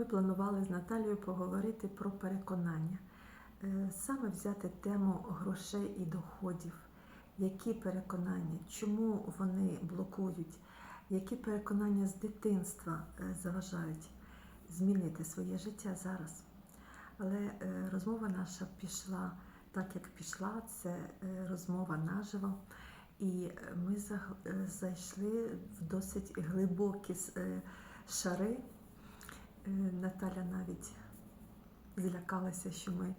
Ми планували з Наталією поговорити про переконання, Е, саме взяти тему грошей і доходів. Які переконання, чому вони блокують, які переконання з дитинства е, заважають змінити своє життя зараз. Але е, розмова наша пішла так, як пішла. Це розмова наживо. І ми зайшли в досить глибокі шари. Е, Наталя навіть злякалася, що ми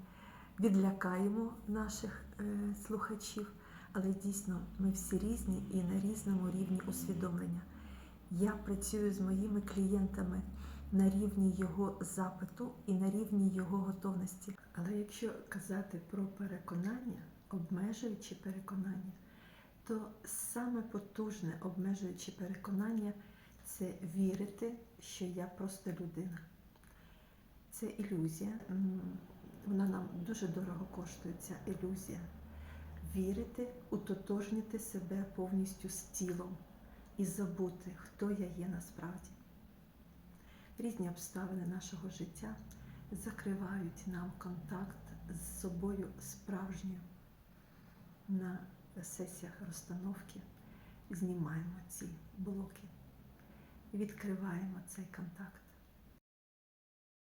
відлякаємо наших е, слухачів, але дійсно ми всі різні і на різному рівні усвідомлення. Я працюю з моїми клієнтами на рівні його запиту і на рівні його готовності. Але якщо казати про переконання, обмежуючі переконання, то саме потужне обмежуюче переконання це вірити, що я просто людина. Це ілюзія. Вона нам дуже дорого коштує, ця ілюзія. Вірити, утотожнити себе повністю з тілом і забути, хто я є насправді. Різні обставини нашого життя закривають нам контакт з собою справжньою. На сесіях розстановки знімаємо ці блоки, відкриваємо цей контакт.